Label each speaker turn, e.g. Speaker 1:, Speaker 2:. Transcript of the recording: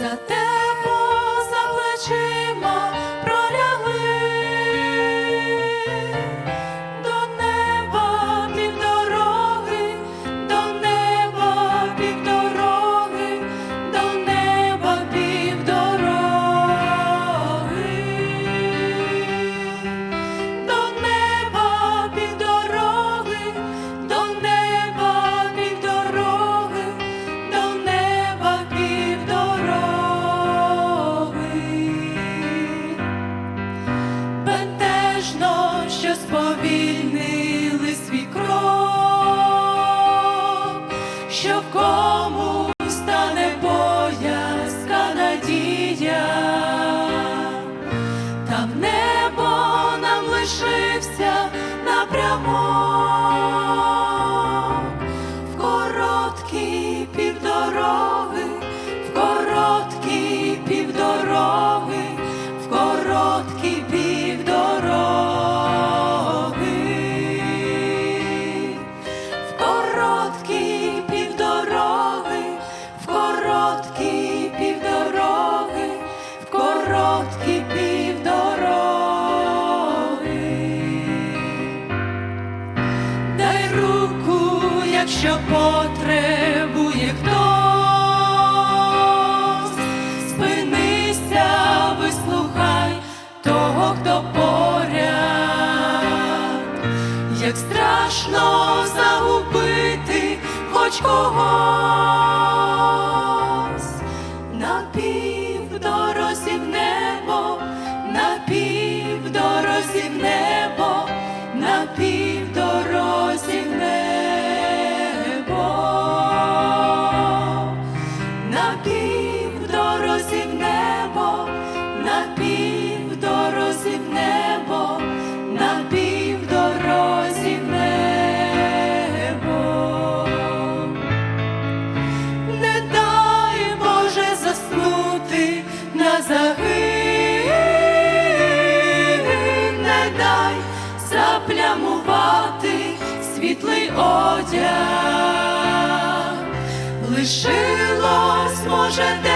Speaker 1: за те. Сповільнили свій крок, що в комусь стане боязка надія, там небо нам лишився напрямок, якщо потребує хтось, спинися, вислухай того, хто поряд, як страшно загубити хоч когось. На півдорозі на півдорозі в небо, на півдорозі в небо, на півдорозі в небо. Не дай Боже заснути на загин, не дай заплямувати світлий одяг, лишилось, Jezus